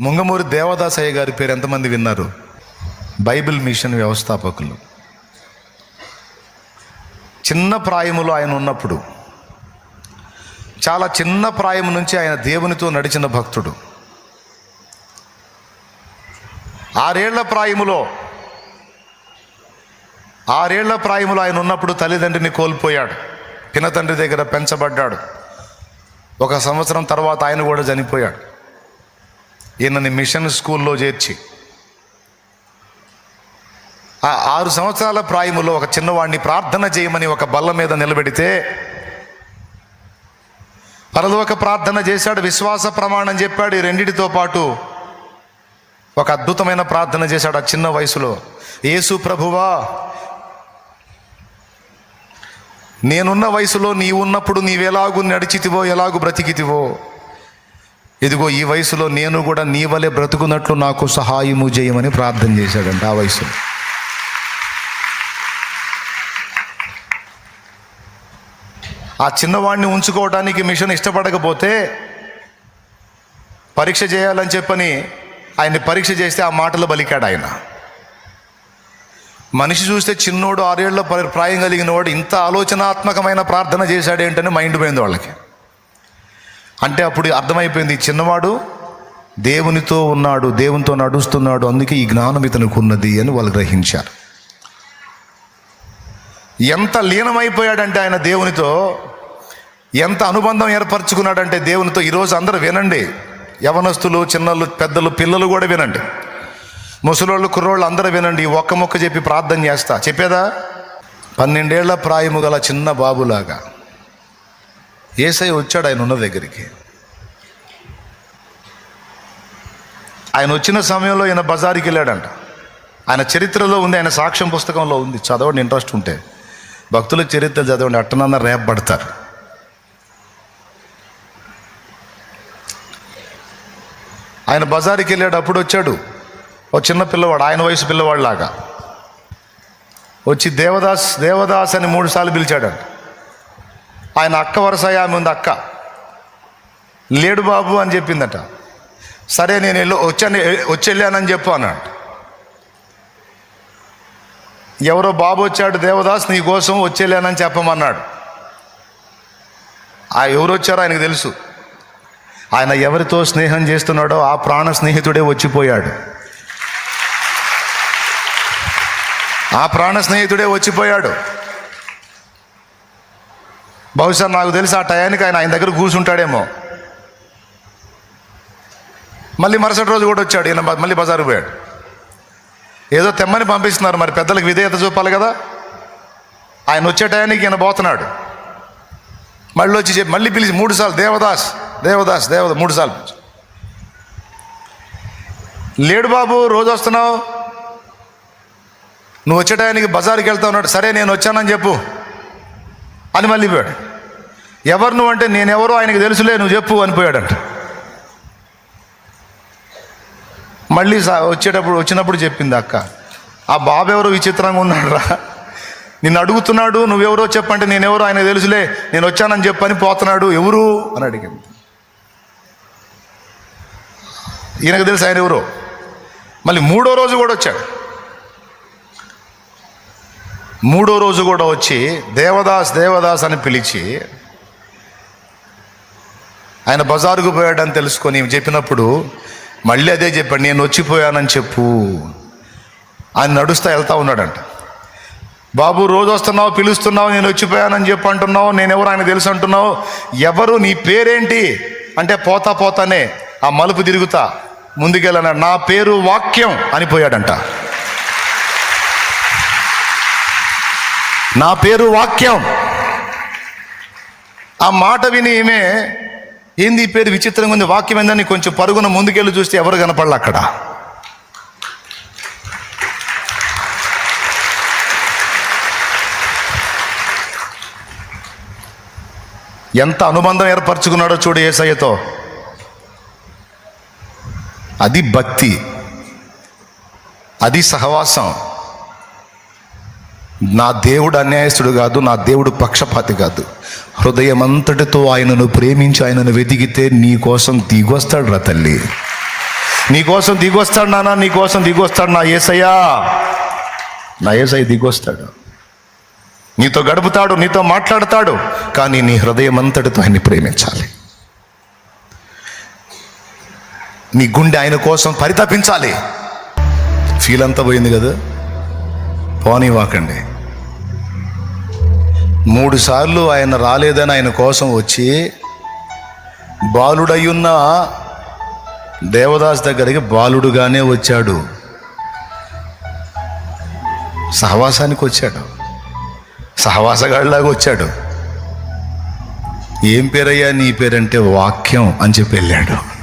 ముంగమూరి దేవదాసయ్య గారి పేరు ఎంతమంది విన్నారు? బైబిల్ మిషన్ వ్యవస్థాపకులు. చిన్న ప్రాయములో ఆయన ఉన్నప్పుడు చాలా చిన్న ప్రాయం నుంచి ఆయన దేవునితో నడిచిన భక్తుడు. ఆరేళ్ళ ప్రాయములో ఆరేళ్ళ ప్రాయములో ఆయన ఉన్నప్పుడు తల్లిదండ్రిని కోల్పోయాడు. పినతండ్రి దగ్గర పెంచబడ్డాడు. ఒక సంవత్సరం తర్వాత ఆయన కూడా చనిపోయాడు. ఈయనని మిషన్ స్కూల్లో చేర్చి. ఆ ఆరు సంవత్సరాల ప్రాయములో ఒక చిన్నవాడిని ప్రార్థన చేయమని ఒక బల్ల మీద నిలబెడితే పరలోక ప్రార్థన చేశాడు విశ్వాస ప్రమాణం చెప్పాడు ఈ రెండిటితో పాటు ఒక అద్భుతమైన ప్రార్థన చేశాడు ఆ చిన్న వయసులో. యేసు ప్రభువా నేనున్న వయసులో నీవు ఉన్నప్పుడు నీవెలాగు నడిచితివో ఎలాగు బ్రతికితివో ఇదిగో ఈ వయసులో నేను కూడా నీ వలె బ్రతుకున్నట్లు నాకు సహాయము చేయమని ప్రార్థన చేశాడంట ఆ వయసులో. ఆ చిన్నవాడిని ఉంచుకోవడానికి మిషన్ ఇష్టపడకపోతే పరీక్ష చేయాలని చెప్పని ఆయన్ని పరీక్ష చేస్తే ఆ మాటలు బలికాడు ఆయన. మనిషి చూస్తే చిన్నోడు ఆరేళ్ళ ప్రాయం కలిగిన వాడు ఇంత ఆలోచనాత్మకమైన ప్రార్థన చేశాడేంటని మైండ్ పోయింది వాళ్ళకి. అంటే అప్పుడు అర్థమైపోయింది చిన్నవాడు దేవునితో ఉన్నాడు దేవునితో నడుస్తున్నాడు అందుకే ఈ జ్ఞానం ఇతనికి ఉన్నది అని వాళ్ళు గ్రహించారు. ఎంత లీనమైపోయాడంటే ఆయన దేవునితో ఎంత అనుబంధం ఏర్పరచుకున్నాడంటే దేవునితో ఈరోజు అందరూ వినండి. యవనస్తులు చిన్నలు పెద్దలు పిల్లలు కూడా వినండి. ముసలోళ్ళు కుర్రోళ్ళు అందరూ వినండి. ఒక్క మొక్క చెప్పి ప్రార్థన చేస్తా. చెప్పేదా? పన్నెండేళ్ళ ప్రాయము గల చిన్న బాబులాగా. ఏసై వచ్చాడు ఆయన ఉన్న దగ్గరికి. ఆయన వచ్చిన సమయంలో ఈయన బజారుకి వెళ్ళాడంట. ఆయన చరిత్రలో ఉంది ఆయన సాక్ష్యం పుస్తకంలో ఉంది. చదవండి ఇంట్రెస్ట్ ఉంటే. భక్తుల చరిత్ర చదవండి అట్టనన్న రేపబడతారు. ఆయన బజారుకి వెళ్ళాడు అప్పుడు వచ్చాడు. ఓ చిన్న పిల్లవాడు ఆయన వయసు పిల్లవాడిలాగా. వచ్చి దేవదాస్ దేవదాస్ అని మూడు సార్లు పిలిచాడంట. ఆయన అక్క వరుస ఆమె ఉంది అక్క. లేడు బాబు అని చెప్పిందట. సరే నేను వెళ్ళి వచ్చాను వచ్చి వెళ్ళానని చెప్పు అన్నాడు. ఎవరో బాబు వచ్చాడు దేవదాస్ నీ కోసం వచ్చి వెళ్ళానని చెప్పమన్నాడు. ఆ ఎవరు వచ్చారో ఆయనకు తెలుసు. ఆయన ఎవరితో స్నేహం చేస్తున్నాడో ఆ ప్రాణ స్నేహితుడే వచ్చిపోయాడు. ఆ ప్రాణ స్నేహితుడే వచ్చిపోయాడు. బహుశా నాకు తెలిసి ఆ టయానికి ఆయన ఆయన దగ్గర కూర్చుంటాడేమో. మళ్ళీ మరుసటి రోజు కూడా వచ్చాడు ఈయన మళ్ళీ బజారు పోయాడు. ఏదో తెమ్మని పంపిస్తున్నారు మరి పెద్దలకు విధేయత చూపాలి కదా. ఆయన వచ్చే టయానికి ఈయన పోతున్నాడు. మళ్ళీ వచ్చి చెప్పి మళ్ళీ పిలిచి మూడుసార్లు దేవదాస్ దేవదాస్ దేవద మూడుసార్లు పిలిచి. లేడు బాబు రోజు వస్తున్నావు? నువ్వు వచ్చే టయానికి బజారుకి వెళ్తా ఉన్నాడు. సరే నేను వచ్చానని చెప్పు. అని మళ్ళీ పోయాడు. ఎవరు నువ్వు అంటే నేనెవరో ఆయనకు తెలుసులే నువ్వు చెప్పు అని పోయాడంట. మళ్ళీ సా- వచ్చేటప్పుడు వచ్చినప్పుడు చెప్పింది అక్క ఆ బాబు ఎవరో విచిత్రంగా ఉన్నాడు రా నిన్ను అడుగుతున్నాడు నువ్వెవరో చెప్పంటే నేనెవరో ఆయన తెలుసులే నేను వచ్చానని చెప్పని పోతున్నాడు ఎవరు? అని అడిగింది. ఈయనకు తెలుసు ఆయన ఎవరో. మళ్ళీ మూడో రోజు కూడా వచ్చాడు. మూడో రోజు కూడా వచ్చి దేవదాస్ దేవదాస్ అని పిలిచి ఆయన బజారుకు పోయాడని తెలుసుకొని చెప్పినప్పుడు మళ్ళీ అదే చెప్పాడు నేను వచ్చిపోయానని చెప్పు. ఆయన నడుస్తా వెళ్తా ఉన్నాడంట. బాబు రోజు వస్తున్నావు పిలుస్తున్నావు నేను వచ్చిపోయానని చెప్పి అంటున్నావు నేను ఆయన తెలుసు అంటున్నావు ఎవరు నీ పేరేంటి? అంటే పోతా పోతానే ఆ మలుపు తిరుగుతా ముందుకెళ్ళాడు నా పేరు వాక్యం అనిపోయాడంట నా పేరు వాక్యం. ఆ మాట విని ఈమె ఏంది ఈ పేరు విచిత్రంగా ఉంది. వాక్యం ఏందని కొంచెం పరుగున ముందుకెళ్ళి చూస్తే ఎవరు కనపడాలి అక్కడ? ఎంత అనుబంధం ఏర్పరచుకున్నాడో చూడు ఏసయ్యతో. అది భక్తి. అది సహవాసం. నా దేవుడు అన్యాయస్తుడు కాదు నా దేవుడు పక్షపాతి కాదు. హృదయం అంతటితో ఆయనను ప్రేమించి ఆయనను వెతికితే నీ కోసం దిగొస్తాడు రా తల్లి నీకోసం దిగొస్తాడు నాన్న నీకోసం దిగొస్తాడు నా ఏసయ్యా. నా ఏసయ్య దిగొస్తాడు. నీతో గడుపుతాడు నీతో మాట్లాడతాడు కానీ నీ హృదయం అంతటితో ఆయన్ని ప్రేమించాలి. నీ గుండె ఆయన కోసం పరితపించాలి. ఫీల్ అంతా పోయింది కదా? పోనివ్వకండి మూడుసార్లు ఆయన రాలేదని ఆయన కోసం వచ్చి బాలుడయ్యున్న దేవదాస్ దగ్గరికి బాలుడుగానే వచ్చాడు. సహవాసానికి వచ్చాడు. సహవాసగాడిలాగా వచ్చాడు. ఏం పేరయ్యా నీ పేరంటే వాక్యం అని చెప్పి వెళ్ళాడు.